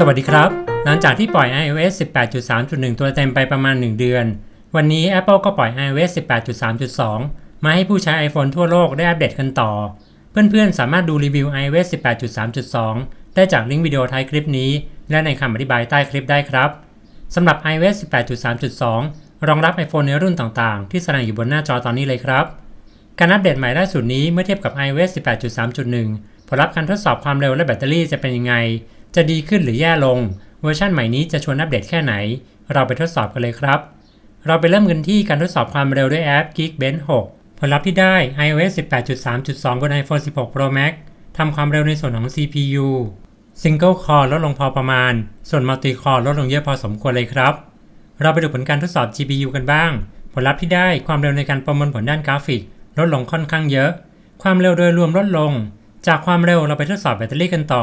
สวัสดีครับ หลังจากที่ปล่อย iOS 18.3.1 ตัวเต็มไปประมาณ 1 เดือน วันนี้ Apple ก็ปล่อย iOS 18.3.2 มาให้ผู้ใช้ iPhone ทั่วโลกได้อัปเดตกันต่อ เพื่อนๆ สามารถดูรีวิว iOS 18.3.2 ได้จากลิงก์วิดีโอท้ายคลิปนี้ และในคำอธิบายใต้คลิปได้ครับสำหรับ iOS 18.3.2 รองรับ iPhone ในรุ่นต่างๆ ที่แสดงอยู่บนหน้าจอตอนนี้เลยครับ การอัปเดตใหม่ล่าสุดนี้เมื่อเทียบกับ iOS 18.3.1 ผลลัพธ์การทดสอบความเร็วและแบตเตอรี่จะเป็นยังไง จะดีขึ้นหรือแย่ลง เวอร์ชันใหม่นี้จะชวนอัปเดตแค่ไหน เราไปทดสอบกันเลยครับ เราไปเริ่มกันที่การทดสอบความเร็วด้วยแอป Geekbench 6 ผลลัพธ์ที่ได้ iOS 18.3.2 บน iPhone 16 Pro Max ทำความเร็วในส่วนของ CPU Single Core ลดลงพอประมาณ ส่วน Multi Core ลดลงเยอะพอสมควรเลยครับ เราไปดูผลการทดสอบ GPU กันบ้าง ผลลัพธ์ที่ได้ความเร็วในการประมวลผลด้านกราฟิก ลดลงค่อนข้างเยอะ ความเร็วโดยรวมลดลง จากความเร็วเราไปทดสอบแบตเตอรี่กันต่อ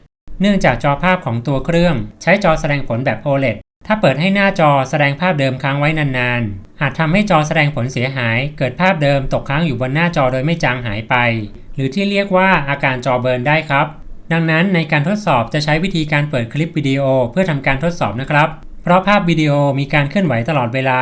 เนื่องจากจอภาพของตัวเครื่อง ใช้จอแสดงผลแบบ OLED ถ้าเปิดให้หน้าจอแสดงภาพเดิมค้างไว้นานๆ อาจทำให้จอแสดงผลเสียหาย เกิดภาพเดิมตกค้างอยู่บนหน้าจอโดยไม่จางหายไป หรือที่เรียกว่าอาการจอเบิร์นได้ครับ ดังนั้นในการทดสอบจะใช้วิธีการเปิดคลิปวิดีโอเพื่อทำการทดสอบนะครับ เพราะภาพวิดีโอมีการเคลื่อนไหวตลอดเวลา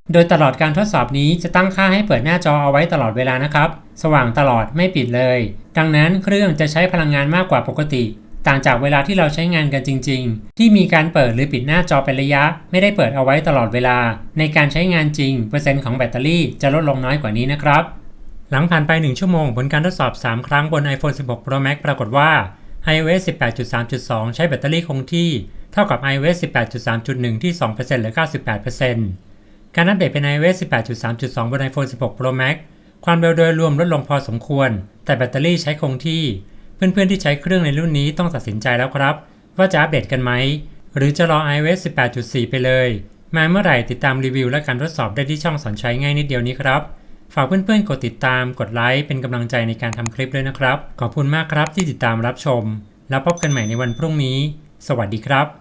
โดยตลอดการทดสอบนี้จะตั้งค่าให้เปิดหน้าจอเอาไว้ตลอดเวลานะครับ สว่างตลอดไม่ปิดเลย ดังนั้นเครื่องจะใช้พลังงานมากกว่าปกติ ต่างจากเวลาที่เราใช้งานกันจริง ๆ ที่มีการเปิดหรือปิดหน้าจอเป็นระยะ ไม่ได้เปิดเอาไว้ตลอดเวลา ในการใช้งานจริง เปอร์เซ็นต์ของแบตเตอรี่จะลดลงน้อยกว่านี้นะครับ หลังผ่านไป 1 ชั่วโมงผลการทดสอบ 3 ครั้งบน iPhone 16 Pro Max ปรากฏว่า iOS 18.3.2 ใช้แบตเตอรี่คงที่ เท่ากับ iOS 18.3.1 ที่ 2%หรือ 98% การอัปเดตเป็น iOS 18.3.2 บน iPhone 16 Pro Max ความเร็วโดยรวมลดลงพอสมควร แต่แบตเตอรี่ใช้คงที่ เพื่อนๆที่ใช้เครื่องในรุ่นนี้ต้องตัดสินใจแล้วครับ ว่าจะอัปเดตกันไหม หรือจะรอ iOS 18.4 ไปเลย มาเมื่อไหร่ติดตามรีวิวและการทดสอบได้ที่ช่องสอนใช้ง่ายนิดเดียวนี้ครับ ฝากเพื่อนๆกดติดตาม กดไลค์เป็นกำลังใจในการทำคลิปด้วยนะครับ ขอบคุณมากครับที่ติดตามรับชม แล้วพบกันใหม่ในวันพรุ่งนี้ สวัสดีครับ